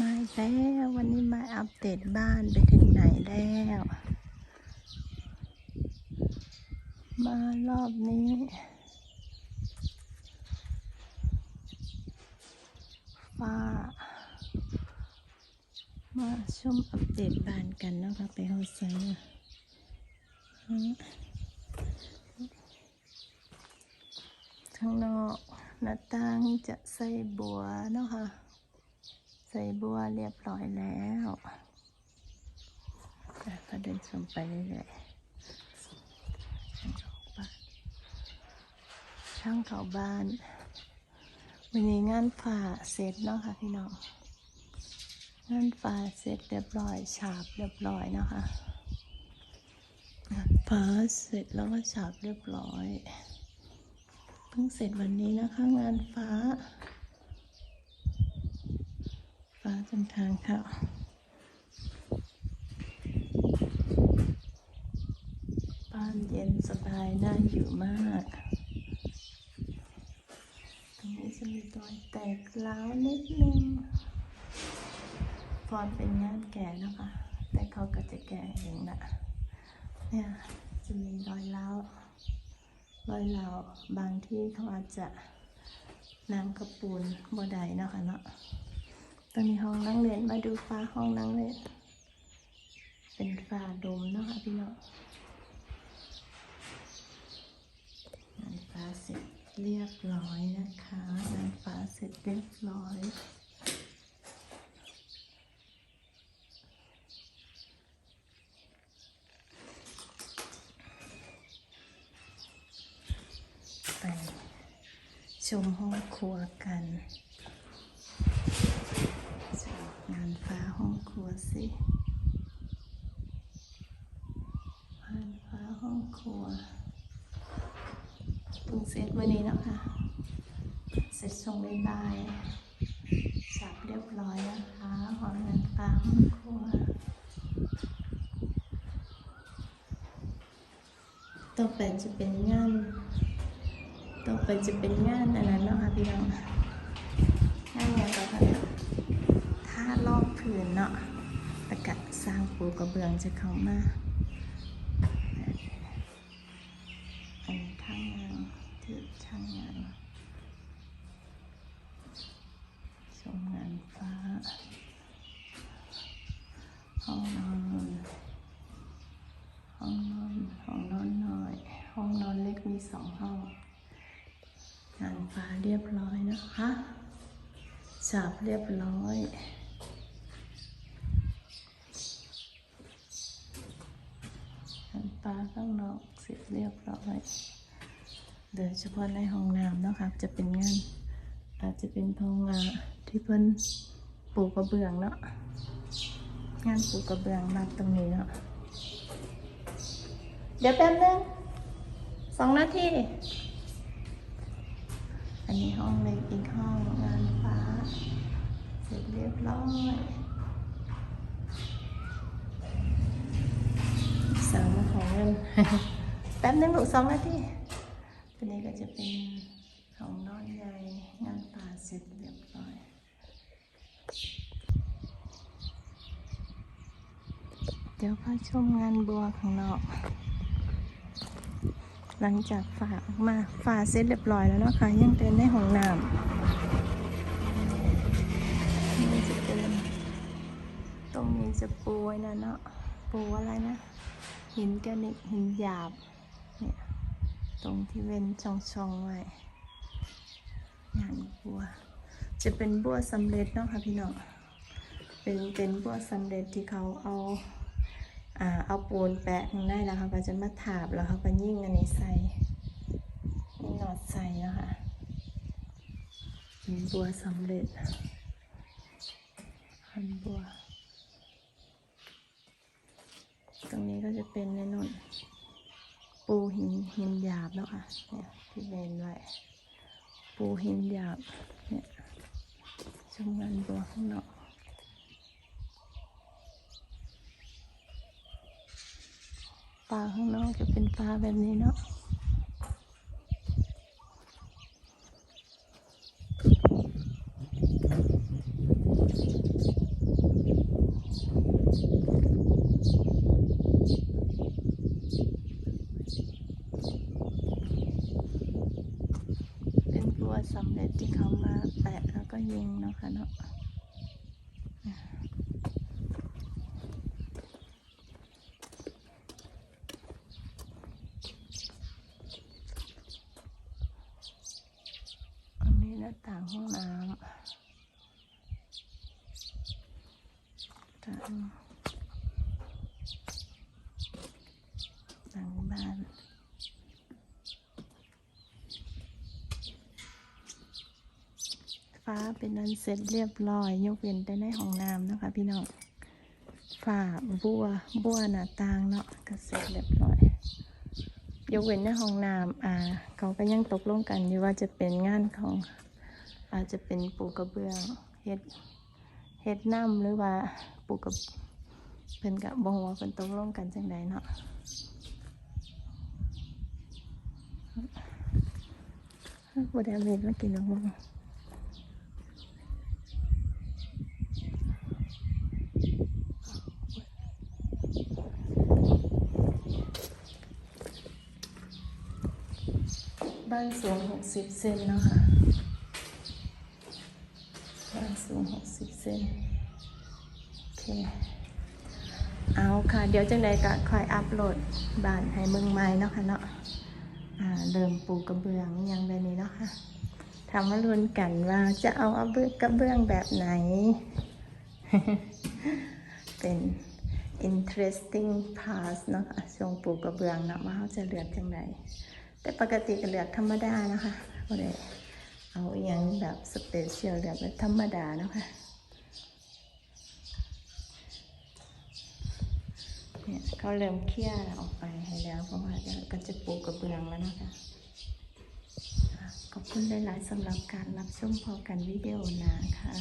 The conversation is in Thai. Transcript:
มาแล้ววันนี้มาอัปเดตบ้านไปถึงไหนแล้ว มารอบนี้ ฟ้า มาชมอัปเดตบ้านกันเนาะคะไปโฮไซข้างนอกหน้าต่างจะใส่บัวเนาะค่ะ ส่บัวเรียบร้อยแล้วอะก็เดินชมไปเรื่อยๆช่างเขาบ้านวันนี้งานฝ่าเสร็จเนาะค่ะพี่น้อง งานฝ่าเสร็จเรียบร้อยฉาบเรียบร้อยนะคะงานฟ้าเสร็จแล้วก็ฉาบเรียบร้อย เพิ่งเสร็จวันนี้นะคะงานฟ้า จนทางเข้าบ้านเย็นสบายน่าอยู่มาก ตรงนี้จะมีรอยแตกร้าวนิดนึงฟอนเป็นงานแก่นะคะ แต่เขาก็จะแก่เองนะเนี่ยจะมีรอยร้าวรอยร้าวบางที่เขาอาจจะน้ำกระปูนบ่ได้นะคะเนาะ ตอนนี้ห้องนั่งเล่นมาดูฟ้าห้องนั่งเล่นเป็นฟ้าดมเนาะคะพี่น้องงานฟ้าเสร็จเรียบร้อยนะคะงานฟ้าเสร็จเรียบร้อยไปชมห้องครัวกัน งานฟ้า หัวสิงานฟ้าห้องครัวเพิ่งเสร็จวันนี้แล้วค่ะเสร็จส่งบายบายฉาบเรียบร้อยนะคะห้องงานฟ้าห้องครัว ต่อไปจะเป็นงาน ต่อไปจะเป็นงานอันนั้นเนาะค่ะพี่น้องงานอะไรต่อไปเนี่ยถ้ารอบพื้นเนาะ กะสร้างปูกระเบื้องจะเข้ามาอันนี้ข้างงานถือช่างงานชมงานฟ้าห้องนอนห้องนอนห้องนอนน้อยห้องนอนเล็กมีสองห้องงานฟ้าเรียบร้อยนะคะฉาบเรียบร้อย งานฟ้าข้างนอกเสร็จเรียบร้อยโดยเฉพาะในห้องน้ำเนาะคะจะเป็นงานอาจจะเป็นห้องอ่าที่เพิ่นปูกระเบื้องเนาะงานปูกระเบื้องมาตรงนี้เนาะเดี๋ยวแป๊บนึงสองนาทีอันนี้ห้องเล็กอีกห้องงานฟ้า เสร็จเรียบร้อยสาวมาของเงิน แป๊บนึงลูกสองนาทีตัวนี้ก็จะเป็นห้องนอนใหญ่งานฟ้าเสร็จเรียบร้อยเดี๋ยวพาชมงานบัวข้างนอกหลังจากฝากมาฝาเสร็จเรียบร้อยแล้วนะคะยังเต็นในห้องน้ำนี่จะเป็นตรงนี้จะปูไว้นะเนาะปูอะไรนะ หินแกรนิตหินหยาบเนี่ยตรงที่เว้นช่องๆไว้งานบัว จะเป็นบัวสำเร็จเนาะค่ะพี่น้องเป็นเป็นบัวสำเร็จที่เขาเอาอ่าเอาปูนแปะข้างในแล้วเขาก็จะมาถาบแล้วเขาก็ยิ่งอันนี้ใส่หนอดใส่นะคะเป็นบัวสำเร็จพันบัว ตรงนี้ก็จะ เป็นในนุ่นปูหินหินหยาบแล้วค่ะเนี่ยที่เบนไว้ปูหินหยาบเนี่ยชมงานตัวข้างนอกปลาข้างนอกจะเป็นปลาแบบนี้เนาะ ก็ยุงเนาะค่ะเนาะอันนี้หน้าต่างห้องน้ำต่างหลังบ้าน ฟ้าเป็นอันเสร็จเรียบร้อย ยกเว้นแต่ในห้องน้ำนะคะพี่น้องฝ้าบัวบัวหน้าต่างเนาะก็เสร็จเรียบร้อย ยกเว้นในห้องน้ำอ่า เขาก็ยังตกลงกันอยู่ว่าจะเป็นงานของอาจจะเป็นปูกระเบื้องเฮ็ดเฮ็ดน้ำหรือว่าปูกระเพิ่นกะบ่ฮู้ว่าเพิ่นตกลงกันจังใดเนาะบ่ได้เอาเม็ดมากินหรอก บ้านสูงหกสิบเซนเนาะค่ะบ้านสูงหกสิบเซนโอเคเอาค่ะ เดี๋ยวจังใดก็คอยอัพโหลดบ้านให้เมืองใหม่เนาะค่ะเนาะอ่าเริ่มปูกระเบื้องอยังแบบนี้เนาะค่ะทำมาลุ้นกันว่าจะเอาเอาเบื้องกระเบื้องแบบไหน เป็น interesting part เนาะค่ะช่วงปลูกกระเบื้องเนาะว่าเขาจะเลือกจังได แต่ปกติก็เลือกธรรมดานะคะบ่ได้เอาอย่างแบบสเปเชียลเลือกแบบธรรมดานะคะเนี่ยเขาเริ่มเคลี่ยร์ออกไปให้แล้วเพราะว่าก็จะปลูกกระเบื้องแล้วนะคะอะขอบคุณหลาย ๆสำหรับการรับชมพอกันวิดีโอนะคะ